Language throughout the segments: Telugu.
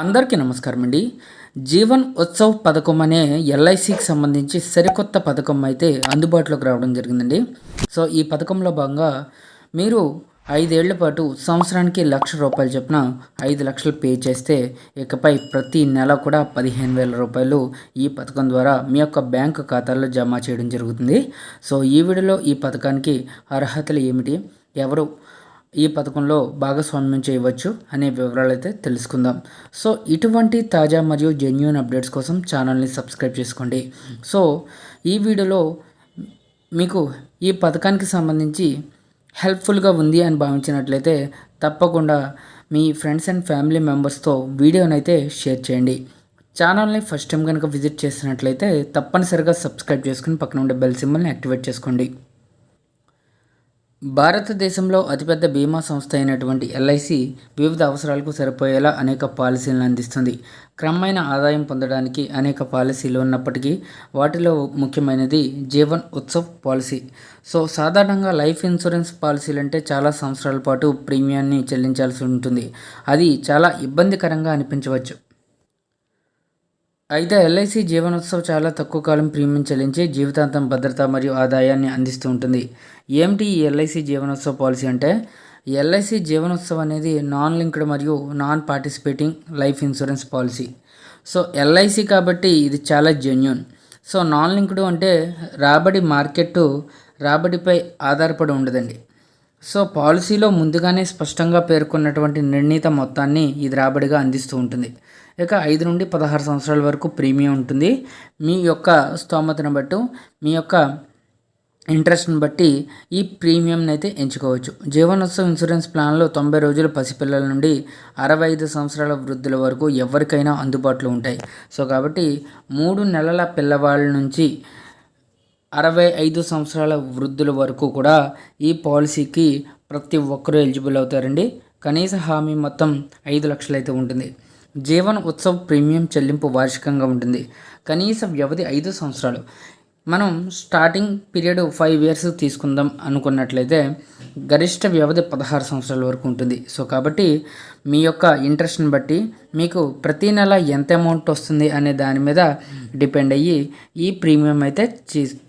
అందరికీ నమస్కారం అండి జీవన్ ఉత్సవ్ పథకం అనే ఎల్ఐసికి సంబంధించి సరికొత్త పథకం అయితే అందుబాటులోకి రావడం జరిగిందండి. సో ఈ పథకంలో భాగంగా మీరు ఐదేళ్ళ పాటు సంవత్సరానికి లక్ష రూపాయలు చొప్పున ఐదు లక్షలు పే చేస్తే ఇకపై ప్రతి నెల కూడా పదిహేను వేల రూపాయలు ఈ పథకం ద్వారా మీ యొక్క బ్యాంకు ఖాతాల్లో జమ చేయడం జరుగుతుంది. సో ఈ వీడియోలో ఈ పథకానికి అర్హతలు ఏమిటి? ఎవరు ఈ పథకంలో భాగస్వామ్యం చేయవచ్చు అనే వివరాలు అయితే తెలుసుకుందాం. సో ఇటువంటి తాజా మరియు జెన్యున్ అప్డేట్స్ కోసం ఛానల్ని సబ్స్క్రైబ్ చేసుకోండి. సో ఈ వీడియోలో మీకు ఈ పథకానికి సంబంధించి హెల్ప్ఫుల్గా ఉంది అని భావించినట్లయితే తప్పకుండా మీ ఫ్రెండ్స్ అండ్ ఫ్యామిలీ మెంబర్స్తో వీడియోనైతే షేర్ చేయండి. ఛానల్ని ఫస్ట్ టైం కనుక విజిట్ చేసినట్లయితే తప్పనిసరిగా సబ్స్క్రైబ్ చేసుకుని పక్కన ఉండే బెల్ సింబల్ని యాక్టివేట్ చేసుకోండి. భారతదేశంలో అతిపెద్ద బీమా సంస్థ అయినటువంటి ఎల్ఐసి వివిధ అవసరాలకు సరిపోయేలా అనేక పాలసీలను అందిస్తుంది. క్రమమైన ఆదాయం పొందడానికి అనేక పాలసీలు ఉన్నప్పటికీ వాటిలో ముఖ్యమైనది జీవన్ ఉత్సవ్ పాలసీ. సో సాధారణంగా లైఫ్ ఇన్సూరెన్స్ పాలసీలు అంటే చాలా సంవత్సరాల పాటు ప్రీమియాన్ని చెల్లించాల్సి ఉంటుంది. అది చాలా ఇబ్బందికరంగా అనిపించవచ్చు. అయితే ఎల్ఐసి జీవనోత్సవ్ చాలా తక్కువ కాలం ప్రీమియం చెల్లించి జీవితాంతం భద్రత మరియు ఆదాయాన్ని అందిస్తూ ఉంటుంది. ఏమిటి ఈ ఎల్ఐసి జీవనోత్సవ పాలసీ అంటే? ఎల్ఐసి జీవనోత్సవ్ అనేది నాన్ లింక్డ్ మరియు non participating life insurance policy. So LIC కాబట్టి ఇది చాలా జెన్యున్. సో నాన్ లింక్డ్ అంటే రాబడి మార్కెట్ రాబడిపై ఆధారపడి ఉండదండి. సో పాలసీలో ముందుగానే స్పష్టంగా పేర్కొన్నటువంటి నిర్ణీత మొత్తాన్ని ఇది రాబడిగా అందిస్తూ ఉంటుంది. ఇక ఐదు నుండి పదహారు సంవత్సరాల వరకు ప్రీమియం ఉంటుంది. మీ యొక్క స్తోమతను బట్టి మీ యొక్క ఇంట్రెస్ట్ని బట్టి ఈ ప్రీమియంని అయితే ఎంచుకోవచ్చు. జీవనోత్సవ ఇన్సూరెన్స్ ప్లాన్లో తొంభై రోజులు పసిపిల్లల నుండి అరవై ఐదు సంవత్సరాల వృద్ధుల వరకు ఎవరికైనా అందుబాటులో ఉంటాయి. సో కాబట్టి మూడు నెలల పిల్లవాళ్ళ నుంచి అరవై ఐదు సంవత్సరాల వృద్ధుల వరకు కూడా ఈ పాలసీకి ప్రతి ఒక్కరూ ఎలిజిబుల్ అవుతారండి. కనీస హామీ మొత్తం ఐదు లక్షలు అయితే ఉంటుంది. జీవన ఉత్సవ్ ప్రీమియం చెల్లింపు వార్షికంగా ఉంటుంది. కనీస వ్యవధి ఐదు సంవత్సరాలు. మనం స్టార్టింగ్ పీరియడ్ ఫైవ్ ఇయర్స్ తీసుకుందాం అనుకున్నట్లయితే గరిష్ట వ్యవధి పదహారు సంవత్సరాల వరకు ఉంటుంది. సో కాబట్టి మీ యొక్క ఇంట్రెస్ట్ని బట్టి మీకు ప్రతి నెల ఎంత అమౌంట్ వస్తుంది అనే దాని మీద డిపెండ్ అయ్యి ఈ ప్రీమియం అయితే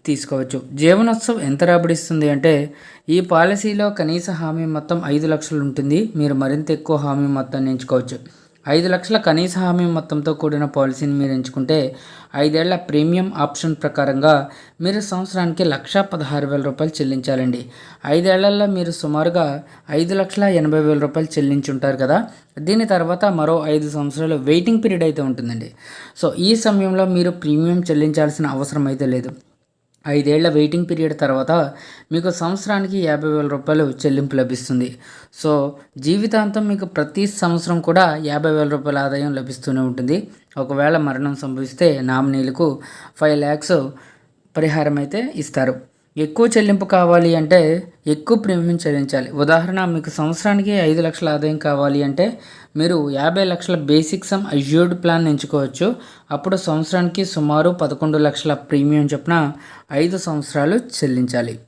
తీసుకోవచ్చు. జీవనోత్సవం ఎంత రాబడిస్తుంది అంటే ఈ పాలసీలో కనీస హామీ మొత్తం ఐదు లక్షలు ఉంటుంది. మీరు మరింత ఎక్కువ హామీ మొత్తాన్ని ఎంచుకోవచ్చు. ఐదు లక్షల కనీస హామీ మొత్తంతో కూడిన పాలసీని మీరు ఎంచుకుంటే ఐదేళ్ళ ప్రీమియం ఆప్షన్ ప్రకారంగా మీరు సంవత్సరానికి లక్ష పదహారు వేల రూపాయలు చెల్లించాలండి. ఐదేళ్ళలో మీరు సుమారుగా ఐదు లక్షల ఎనభై వేల రూపాయలు చెల్లించుంటారు కదా. దీని తర్వాత మరో ఐదు సంవత్సరాలు వెయిటింగ్ పీరియడ్ అయితే ఉంటుందండి. సో ఈ సమయంలో మీరు ప్రీమియం చెల్లించాల్సిన అవసరం అయితే లేదు. ఐదేళ్ళ వెయిటింగ్ పీరియడ్ తర్వాత మీకు సంవత్సరానికి యాభై వేల రూపాయలు చెల్లింపు లభిస్తుంది. సో జీవితాంతం మీకు ప్రతి సంవత్సరం కూడా యాభై వేల రూపాయల ఆదాయం లభిస్తూనే ఉంటుంది. ఒకవేళ మరణం సంభవిస్తే నామినీలకు ఫైవ్ ల్యాక్స్ పరిహారం అయితే ఇస్తారు. ఎక్కువ చెల్లింపు కావాలి అంటే ఎక్కువ ప్రీమియం చెల్లించాలి. ఉదాహరణ మీకు సంవత్సరానికి ఐదు లక్షల ఆదాయం కావాలి అంటే మీరు యాభై లక్షల బేసిక్ సమ్ అజ్యూర్డ్ ప్లాన్ ఎంచుకోవచ్చు. అప్పుడు సంవత్సరానికి సుమారు పదకొండు లక్షల ప్రీమియం చొప్పున ఐదు సంవత్సరాలు చెల్లించాలి.